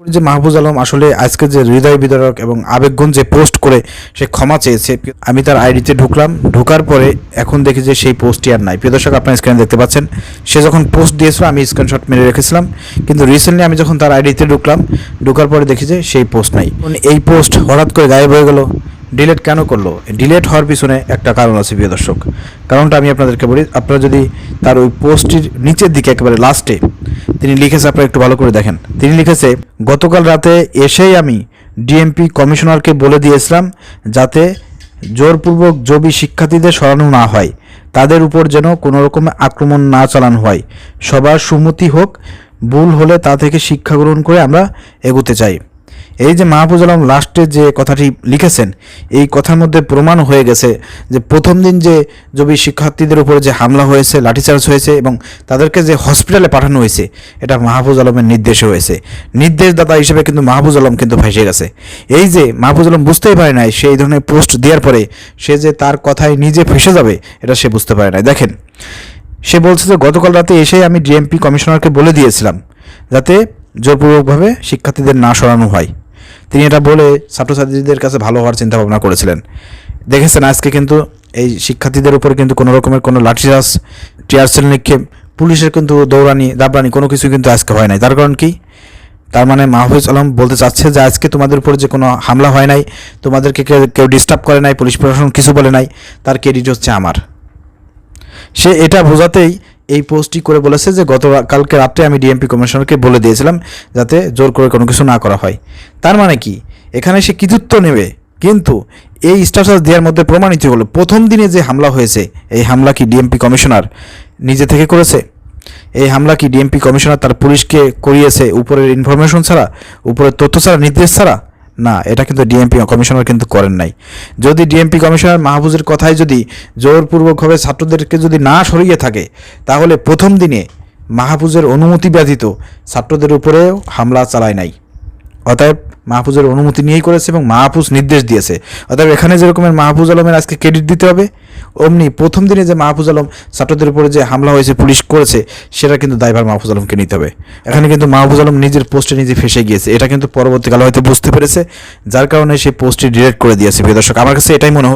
যে মাহবুজ আলম আসলে আজকে যে হৃদয় বিদারক এবং আবেগগুণ যে পোস্ট করে সে ক্ষমা চেয়েছে, আমি তার আইডিতে ঢুকলাম। ঢুকার পরে এখন দেখি যে সেই পোস্টটি আর নাই। প্রিয় দর্শক, আপনার স্ক্রিনে দেখতে পাচ্ছেন, সে যখন পোস্ট দিয়েছিল, আমি স্ক্রিনশট মেরে রেখেছিলাম। কিন্তু রিসেন্টলি আমি যখন তার আইডিতে ঢুকলাম, ঢুকার পরে দেখি যে সেই পোস্ট নাই। এই পোস্ট হঠাৎ করে গায়েব হয়ে গেল। ডিলেট কেন করল? ডিলেট হওয়ার পিছনে একটা কারণ আছে, প্রিয় দর্শক। কারণটা আমি আপনাদেরকে বলি, আপনারা যদি তার ওই পোস্টটির নিচের দিকে একেবারে লাস্টে তিনি লিখেছে, আপনারা একটু ভালো করে দেখেন। তিনি লিখেছে, গতকাল রাতে এসেই আমি ডিএমপি কমিশনারকে বলে দিয়েছিলাম যাতে জোরপূর্বক জবি শিক্ষার্থীদের সরানো না হয়। তাদের উপর যেন কোনো রকম আক্রমণ না চালানো হয়। সবার সুমতি হোক, ভুল হলে তা থেকে শিক্ষা গ্রহণ করে আমরা এগোতে চাই। এই যে মাহফুজ আলম লাস্টে যে কথাটি লিখেছেন, এই কথার মধ্যে প্রমাণ হয়ে গেছে যে প্রথম দিন যে জবি শিক্ষার্থীদের উপরে যে হামলা হয়েছে, লাঠিচার্জ হয়েছে এবং তাদেরকে যে হসপিটালে পাঠানো হয়েছে, এটা মাহফুজ আলমের নির্দেশে হয়েছে। নির্দেশদাতা হিসেবে কিন্তু মাহফুজ আলম কিন্তু ভেসে গেছে। এই যে মাহফুজ আলম বুঝতেই পারে নাই, সে এই ধরনের পোস্ট দেওয়ার পরে সে যে তার কথায় নিজে ফেসে যাবে, এটা সে বুঝতে পারে নাই। দেখেন, সে বলছে যে গতকাল রাতে এসে আমি ডিএমপি কমিশনারকে বলে দিয়েছিলাম, যাতে জোরপূর্বকভাবে শিক্ষার্থীদের না সরানো হয়। তিনি এটা বলে ছাত্রছাত্রীদের কাছে ভালো হওয়ার চিন্তা ভাবনা করেছিলেন। দেখেছেন, আজকে কিন্তু এই শিক্ষার্থীদের উপরে কিন্তু কোনো রকমের কোনো লাঠিচার্জ টিয়ারসেল নিক্ষেপ, পুলিশের কিন্তু দৌড়ানি দাবরানি কোনো কিছু কিন্তু আজকে হয় নাই। তার কারণ কি? তার মানে মাহফুজ আলম বলতে চাচ্ছে যে, আজকে তোমাদের উপর যে কোনো হামলা হয় নাই, তোমাদেরকে কেউ কেউ ডিস্টার্ব করে নাই, পুলিশ প্রশাসন কিছু বলে নাই, তার ক্রেডিট হচ্ছে আমার। সে এটা বোঝাতেই এই পোস্টটি করে বলেছে যে গত কালকে রাত্রে আমি ডিএমপি কমিশনারকে বলে দিয়েছিলাম যাতে জোর করে কোনো কিছু না করা হয়। তার মানে কি? এখানে সে কৃতিত্ব নেবে। কিন্তু এই স্ট্যাটাস দেওয়ার মধ্যে প্রমাণিত হলো, প্রথম দিনে যে হামলা হয়েছে, এই হামলা কি ডিএমপি কমিশনার নিজে থেকে করেছে? এই হামলা কি ডিএমপি কমিশনার তার পুলিশকে করিয়েছে উপরের ইনফরমেশন ছাড়া? উপরের তথ্য ছাড়া? নির্দেশ ছাড়া? না, এটা কিন্তু ডিএমপি কমিশনার কিন্তু করেন নাই। যদি ডিএমপি কমিশনার মাহফুজের কথায় যদি জোরপূর্বকভাবে ছাত্রদেরকে যদি না সরিয়ে থাকে, তাহলে প্রথম দিনে মাহফুজের অনুমতি ব্যতীত ছাত্রদের উপরেও হামলা চালায় নাই। অতএব মাহফুজের অনুমতি নিয়েই করেছে এবং মাহফুজ নির্দেশ দিয়েছে। অর্থাৎ এখানে যেরকমের মাহফুজ আলমের আজকে ক্রেডিট দিতে হবে, অমনি প্রথম দিনে যে মাহফুজ আলম ছাত্রদের উপরে যে হামলা হয়েছে, পুলিশ করেছে, সেটা কিন্তু দায়ভার মাহফুজ আলমকে নিতে হবে। এখানে কিন্তু মাহফুজ আলম নিজের পোস্টে নিজে ফেসে গিয়েছে। এটা কিন্তু পরবর্তীকালে হয়তো বুঝতে পেরেছে, যার কারণে সে পোস্টটি ডিলেট করে দিয়েছে। প্রিয় দর্শক, আমার কাছে এটাই মনে হতো